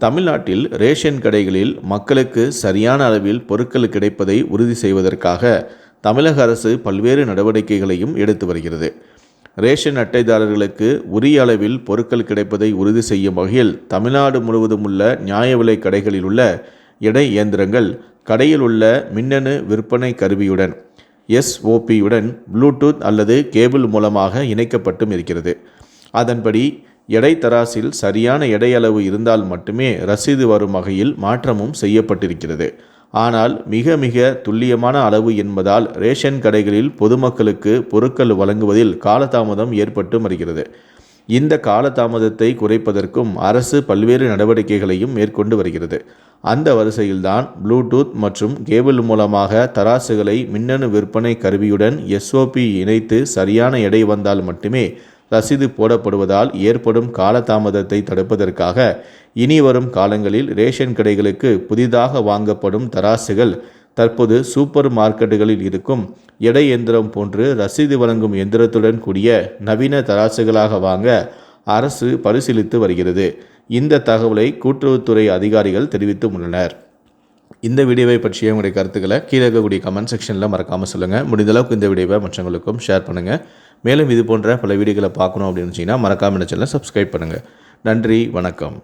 தமிழ்நாட்டில் ரேஷன் கடைகளில் மக்களுக்கு சரியான அளவில் பொருட்கள் கிடைப்பதை உறுதி செய்வதற்காக தமிழக அரசு பல்வேறு நடவடிக்கைகளையும் எடுத்து வருகிறது. ரேஷன் அட்டைதாரர்களுக்கு உரிய அளவில் பொருட்கள் கிடைப்பதை உறுதி செய்யும் வகையில் தமிழ்நாடு முழுவதும் உள்ள நியாய விலை கடைகளில் உள்ள எடை இயந்திரங்கள் கடையில் உள்ள மின்னணு விற்பனை கருவியுடன் எஸ்ஓபியுடன் ப்ளூடூத் அல்லது கேபிள் மூலமாக இணைக்கப்பட்டும் இருக்கிறது. அதன்படி எடை தராசில் சரியான எடை அளவு இருந்தால் மட்டுமே ரசீது வரும் வகையில் மாற்றமும் செய்யப்பட்டிருக்கிறது. ஆனால் மிக மிக துல்லியமான அளவு என்பதால் ரேஷன் கடைகளில் பொதுமக்களுக்கு பொருட்கள் வழங்குவதில் காலதாமதம் ஏற்பட்டு வருகிறது. இந்த காலதாமதத்தை குறைப்பதற்கும் அரசு பல்வேறு நடவடிக்கைகளையும் மேற்கொண்டு வருகிறது. அந்த வரிசையில்தான் ப்ளூடூத் மற்றும் கேபிள் மூலமாக தராசுகளை மின்னணு விற்பனை கருவியுடன் எஸ்ஓபி இணைத்து சரியான எடை வந்தால் மட்டுமே ரசீது போடப்படுவதால் ஏற்படும் காலதாமதத்தை தடுப்பதற்காக இனி வரும் காலங்களில் ரேஷன் கடைகளுக்கு புதிதாக வாங்கப்படும் தராசுகள் தற்போது சூப்பர் மார்க்கெட்டுகளில் இருக்கும். எடை எந்திரம் போன்று ரசீது வழங்கும் எந்திரத்துடன் கூடிய நவீன தராசுகளாக வாங்க அரசு பரிசீலித்து வருகிறது. இந்த தகவலை கூட்டுறவுத்துறை அதிகாரிகள் தெரிவித்து உள்ளனர். இந்த வீடியோவை பற்றிய உங்களுடைய கருத்துக்களை கீழே இருக்கக்கூடிய கமெண்ட் செக்ஷனில் மறக்காமல் சொல்லுங்கள் முடிந்தளவுக்கு இந்த வீடியோவை மற்றவங்களுக்கும் ஷேர் பண்ணுங்கள் மேலும் இது போன்ற பல வீடியோக்களை பார்க்கணும் அப்படின்னு வச்சிங்கன்னா மறக்காமல் சேனலை சப்ஸ்கிரைப் பண்ணுங்கள் நன்றி வணக்கம்.